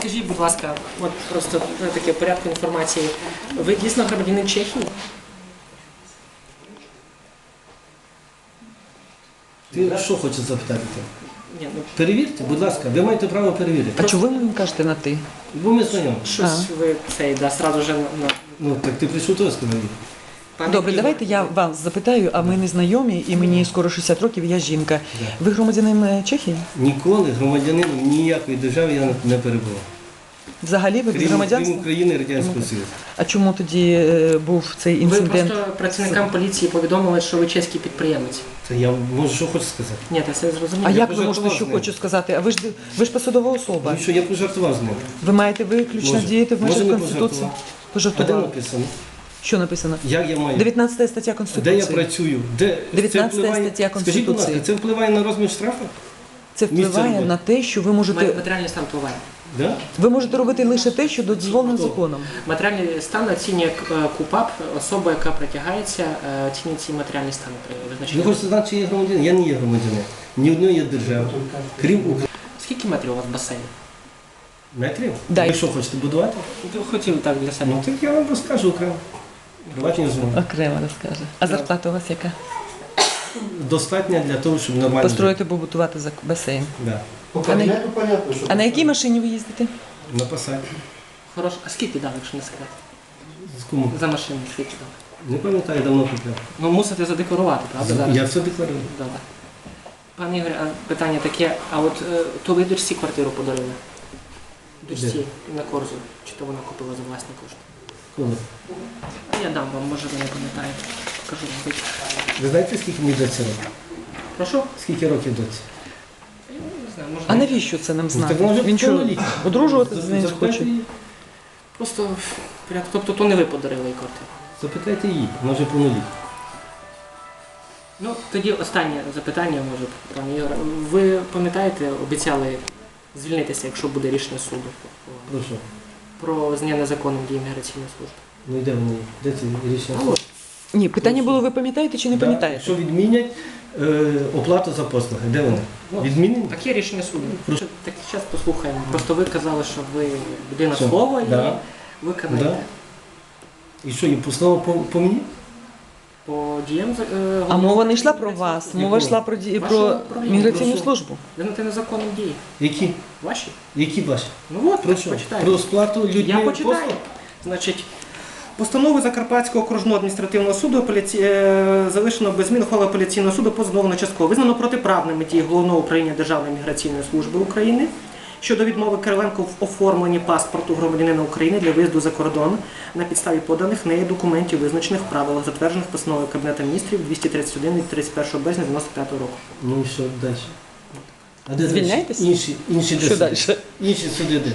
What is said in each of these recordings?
скажіть, будь ласка, от просто ну, таке порядку інформації. Ви дійсно громадянин Чехії? Ти що хочеш запитати? Ні, ну Перевірте, будь ласка, ви маєте право перевірити. А чого ви мені кажете на ти? Бо ми знайомі. щось ви цей, да, сразу же на. на- Ну так ти прийшов то сказав. Пане Добре, давайте я вас запитаю, а ми не знайомі, і мені скоро 60 років, я жінка. Ви громадянин е, Чехії? Ніколи громадянином ніякої держави я не перебував. Взагалі ви без Крім, крім громадянства? України і Радянського Союзу. А чому тоді е, був цей Ви інцидент? просто працівникам поліції повідомили, що ви чеський підприємець. Це я можу що хочу сказати. Ні, та все зрозуміло. А як ви пожартував можете з що ним. хочу сказати? А ви ж ви ж посадова особа. Ну що я пожартував з ним. Ви маєте виключно Може. діяти в межах не Конституції. пожартував. А де Пожартували. написано? Що написано? Як я маю? 19 стаття Де я працюю? Де 19 впливає- стаття Скажіть, будь ласка, це впливає на розмір штрафу? Це впливає на те, що ви можете Матеріальний стан впливає. Да? ви можете робити лише те, що дозволено законом. Матеріальний стан оцінює е, КУПАП, особа, яка притягається, е, оцінює ці матеріальні стани Ви хочете знати, чи я громадянин? Я не є громадянин. Ні одної є держави. Крім України. Скільки метрів у вас басейн? Метрів? Дай. Ви що хочете будувати? Ви хотіли так для себе. Ну так я вам розкажу окремо. Приватні зони. Окремо розкаже. А зарплата у вас яка? Достатньо для того, щоб нормально. Построїти, побутувати за басейн. жити. Да. По А на- кабінету понятно, що А на якій машині ви їздите? На посаді. Хорош. А скільки дали, якщо не секрет? З кому? За машину скільки дали? Не пам'ятаю, давно купляв. Ну мусите задекларувати, правда? Зараз? Я все декларую. Добре. Пане Ігорі, а питання таке, а от е, то ви дочці квартиру подарили? Дочці на корзу. Чи то вона купила за власні кошти? Коли? Я дам вам, може ви не пам'ятаєте. Покажу вам. Ви знаєте, скільки мені доці років? Прошу? Скільки років доці? Не знаю, може. А навіщо це нам Ну, знати? так Він що, одружуватися з нею Запитайте хоче? її. Просто в порядку. Тобто то не ви подарили їй квартиру. Запитайте її, вона вже повнолітня. Ну, тоді останнє запитання, може, пане Ігоре. Ви пам'ятаєте, обіцяли звільнитися, якщо буде рішення суду Прошу. Про зняття незаконним дії міграційної служби? Ну і де вони? Де це рішення? Ні, питання було, ви пам'ятаєте чи не Да, пам'ятаєте? Що відмінять е, оплату за послуги? Де вони? Відмінені? Так є рішення суду. Прошу. Так зараз послухаємо. Просто ви казали, що ви людина Що? слова і Да. виконаєте Да. І що, і постанова по, по мені? По діям. е, А мова не йшла про вас, мова йшла про, ді- Вашого про управління, міграційну прошу. службу. Визнати незаконним дії. Які? Ваші? Які ваші? Ну от, Про що? почитайте. Про сплату людьми Я почитаю. послуг? Значить, постанови Закарпатського окружного адміністративного суду апеляці... е, залишено без змін ухвали апеляційного суду позадовано частково. Визнано протиправними дії Головного управління Державної міграційної служби України щодо відмови Кириленко в оформленні паспорту громадянина України для виїзду за кордон на підставі поданих нею документів, визначених в правилах, затверджених постановою Кабінету міністрів 231 від 31 березня 95 року. Ну і що далі? А де Звільняєтесь? далі? Інші, інші Що суди? далі? Інші суди де?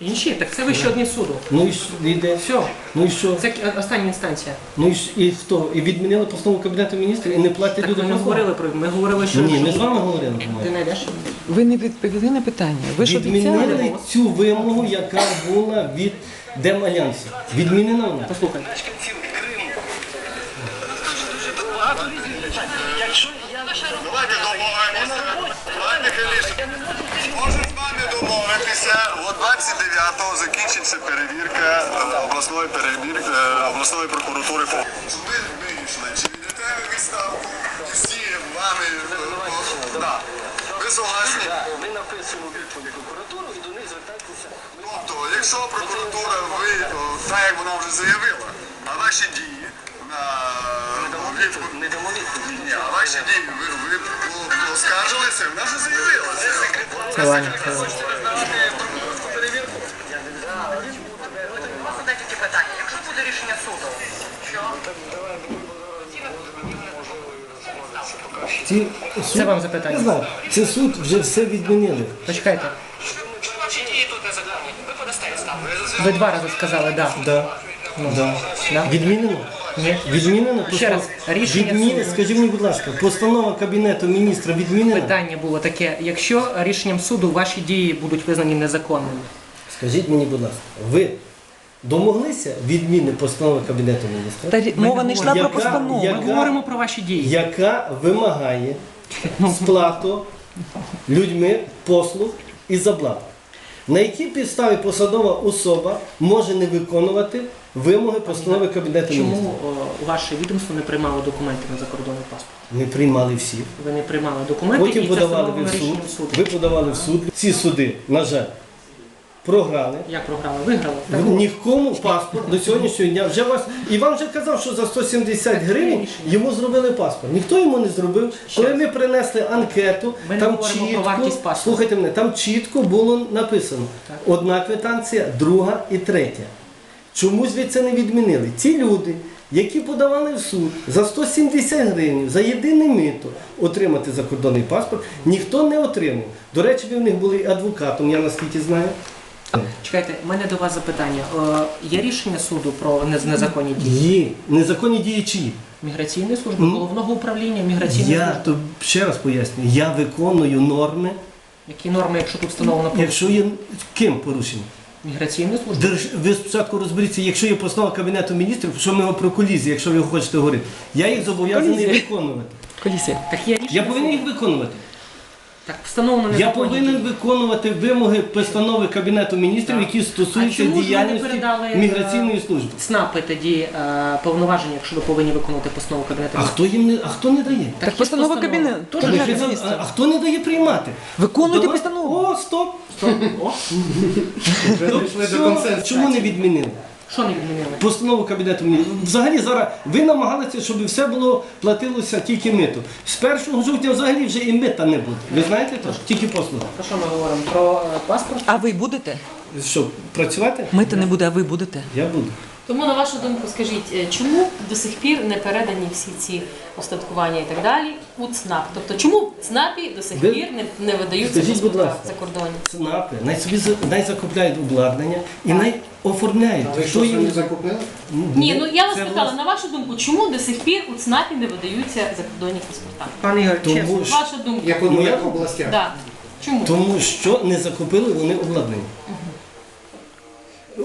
Інші, так це вище одні суду. Ну і що? І? Все, Ну і що? це остання інстанція. Ну і, ж- і хто? І відмінили постанову Кабінету міністрів і не платять Так люди ми не говорили про ми говорили, що Ні, ми з вами говорили. ти по-моєму. знайдеш. Ви не відповіли на питання. Ви ж обіцяли. Відмінили цю вимогу, яка була від Демальянсу. Відмінена вона. Послухай. От 29-го закінчиться перевірка е, обласної перевірки е, обласної прокуратури. Ми вийшли. Чи відставку? Всі вами. е, да. Ви согласні? Ми написуємо відповідь прокуратуру і до них звертайтеся. Тобто, якщо прокуратура ви, так як вона вже заявила, на ваші дії на. Не відповідь. Ні, а ваші дії, ви, ви оскаржилися, вона вже заявила. Це Це це Ваня. Задайте питання. Якщо буде рішення суду, Ці суд, Це вам запитання. Я знаю, це суд вже все відмінили. Почекайте. ви два рази сказали, да. Да. Да. Да? Відмінено? Ні. Відмінено? Ще раз, рішення Відміни, суду. скажіть мені, будь ласка, постанова Кабінету міністра відмінена? Питання було таке: якщо рішенням суду ваші дії будуть визнані незаконними, Скажіть мені, будь ласка, ви домоглися відміни постанови Кабінету міністра, Та рі- мова не йшла про постанову. яка- ми говоримо про ваші дії. яка вимагає сплату людьми послуг і заблат? На якій підставі посадова особа може не виконувати вимоги постанови Кабінету Чому міністрів? о, ваше відомство не приймало документи на закордонний паспорт? Не приймали всі. Ви не приймали документи Потім і це подавали ви встановлено в суд. рішенням суду. Ви подавали в суд. Ці суди, на жаль, програли. Як програли? Виграли? Нікому паспорт до сьогоднішнього дня вже вас. Іван вже казав, що за 170 гривень йому зробили паспорт. Ніхто йому не зробив. Коли ми принесли анкету, Ми там чітко, слухайте мене, там чітко було написано: одна квитанція, друга і третя. Чомусь ви це не відмінили. Ці люди, які подавали в суд за 170 гривень за єдине мито отримати закордонний паспорт, ніхто не отримав. До речі, ви в них були адвокатом, я наскільки знаю. Чекайте, у мене до вас запитання. Е, Є рішення суду про нез- незаконні дії? Є незаконні діячі. Міграційної служби, головного управління міграційної Я служби. то ще раз поясню, я виконую норми, Які норми, якщо тут встановлено про якщо є ким порушення. міграційної служби? Держ... Ви спочатку розберіться, якщо є постанова Кабінету міністрів, що ми про колізії, якщо ви хочете говорити, я їх зобов'язаний Колізія. виконувати. Колісія. Так є рішення. Я повинен їх виконувати. Так встановлено Я повинен виконувати вимоги постанови Кабінету міністрів, Так. які стосуються чому ж ви не діяльності передали, е, міграційної служби. ЦНАПи тоді е, повноваження, якщо ви повинні виконувати постанову кабінету. А хто їм не а хто не дає? Так є постанова. Кабінету. Тож ви міністра. а, а хто не дає приймати? Виконуйте Давай- постанову. О, стоп! Стоп! О, все, чому не відмінили? Що не відмінили? Постанову Кабінету міністрів. Взагалі зараз ви намагалися, щоб все було платилося тільки мито. З 1 жовтня взагалі вже і мита не буде. Ви знаєте то? Тільки послуги. Про що ми говоримо? Про е, паспорт? А ви будете? Що, працювати? Мити не буде, а ви будете. Я буду. Тому, на вашу думку, скажіть, е, чому до сих пір не передані всі ці остаткування і так далі у ЦНАП? Тобто, чому ЦНАПі до сих пір не, не видаються Скажіть, будь паспорта ласка. за кордоні? ЦНАПи, най собі за- най закупляють обладнання і най оформляють. Хто їм закупили? Ні, ну я вас Це питала, власне- на вашу думку, чому до сих пір у ЦНАПі не видаються закордонні паспорта? Пане Ігор, Тому чесно. що- Ваша думка. Як Ну, я- областях. Да. Чому? Тому що не закупили вони обладнання.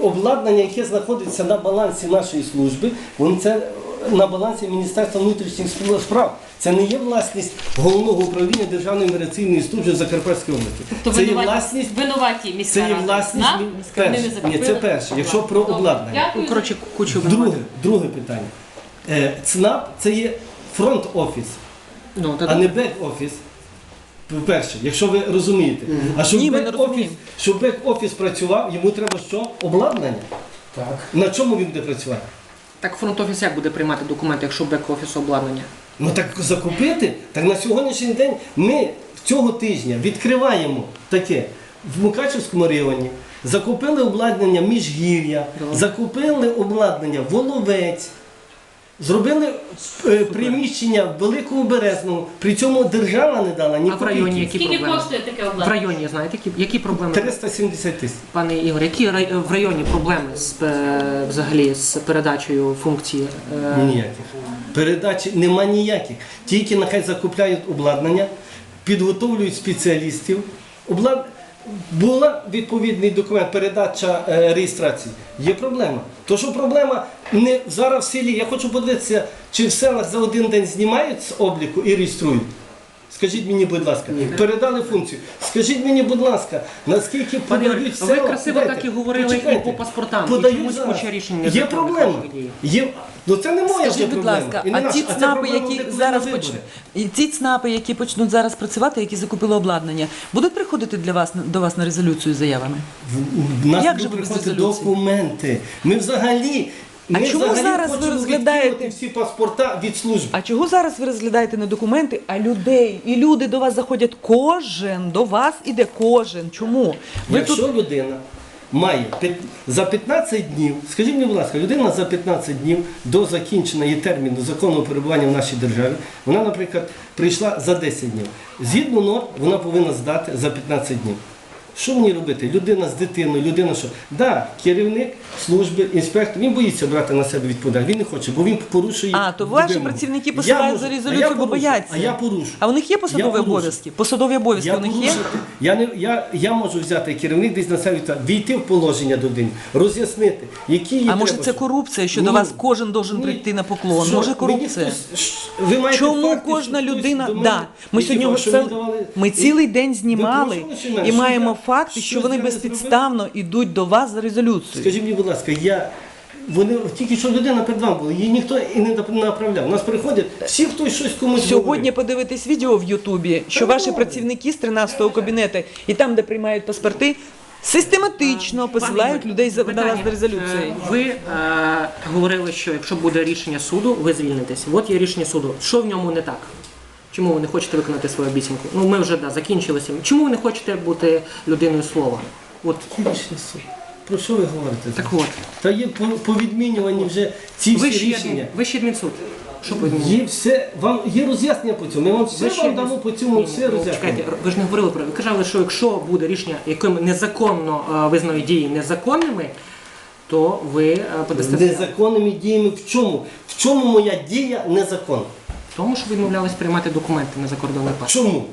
Обладнання, яке знаходиться на балансі нашої служби, воно це на балансі Міністерства внутрішніх справ. Це не є власність головного управління Державної міграційної служби Закарпатської області. Тобто це є власність. винуваті міська Це є власність перше. Ні, це перше. Якщо про обладнання. Дякую. Коротше, кучу Друге, друге питання. Е, ЦНАП це є фронт-офіс, Ну, а не бек-офіс. По-перше, якщо ви розумієте. А щоб Ні, ми не бек-офіс, розуміємо. щоб бек-офіс працював, йому треба що? Обладнання. Так. На чому він буде працювати? Так фронт-офіс як буде приймати документи, якщо бек-офіс обладнання? Ну так закупити. Так на сьогоднішній день ми цього тижня відкриваємо таке в Мукачевському районі. Закупили обладнання Міжгір'я, закупили обладнання Воловець, зробили е, приміщення в Великому Березному. При цьому держава не дала ні А в районі які Скільки проблеми? коштує таке В обладнання? районі, знаєте, які, які проблеми? 370 тисяч. Пане Ігор, які рай- в районі проблеми з, е, взагалі з передачею функції? е, Ніяких. Передачі нема ніяких. Тільки нехай закупляють обладнання, підготовлюють спеціалістів. Облад... Була відповідний документ, передача е, реєстрації. Є проблема. То що проблема не зараз в селі. Я хочу подивитися, чи в селах за один день знімають з обліку і реєструють. Скажіть мені, будь ласка, передали функцію. Скажіть мені, будь ласка, наскільки Пане Ігор, ви красиво Дайте, так і говорили і по паспортам, і Подають чомусь зараз. куча рішень Є проблема. Є... Ну це не моя Скажіть, будь ласка, І а ті ЦНАПи, які зараз на поч... і ті ЦНАПи, які почнуть зараз працювати, які закупили обладнання, будуть приходити для вас до вас на резолюцію з заявами? В нас Як же будуть ви приходити документи. Ми взагалі. А чому зараз ви розглядаєте- всі паспорта від служби? А чого зараз ви розглядаєте не документи, а людей? І люди до вас заходять. Кожен до вас іде кожен. Чому? Ви Якщо тут людина має за 15 днів, скажіть мені, будь ласка, людина за 15 днів до закінчення її терміну законного перебування в нашій державі, вона, наприклад, прийшла за 10 днів. Згідно норм, вона повинна здати за 15 днів. Що мені робити? Людина з дитиною, людина що? Да, керівник служби, інспектор, він боїться брати на себе відповідальність. Він не хоче, бо він порушує. А, то ваші вимоги. працівники посилають можу, за резолюцію, бо порушу, бояться. А я порушу. А у них є Я посадові порушу. обов'язки? Посадові обов'язки Я, у них є? я, не, я, я можу взяти керівник десь на себе відповідальність, війти в положення до людини, роз'яснити, які є А може це корупція, що Ні. до вас кожен должен прийти на поклон? Що? Може корупція? хтось- ви маєте Чому факти, кожна людина да ми сьогодні ми цілий день знімали і маємо факти, що Що вони безпідставно йдуть до вас за резолюцією. Скажіть мені, будь ласка, я. Вони тільки що людина перед вами була, її ніхто і не направляв. У нас приходять всі, хтось щось комусь Сьогодні говорить. подивитись відео в Ютубі, що ваші працівники з 13-го кабінету і там, де приймають паспорти, систематично посилають людей за на вас за резолюцією. Е, Ви е, говорили, що якщо буде рішення суду, ви звільнитесь. От є рішення суду. Що в ньому не так? Чому ви не хочете виконати свою обіцянку? Ну ми вже да, закінчилися. Чому ви не хочете бути людиною слова? От Рішення. Про що ви говорите? так от. Та є по, по відмінюванні вже ці всі Вищий рішення. адмін, вищий адмінсуд. Що по ньому? Є все, вам є роз'яснення по цьому. Ми вам все вам дамо по цьому все ну, роз'яснення. Чекайте, ви ж не говорили про. Ви казали, що якщо буде рішення, яким незаконно е, дії незаконними, то ви е, подасте. Незаконними діями в чому? В чому моя дія незаконна? Тому, що відмовлялись приймати документи на закордонний паспорт. Чому?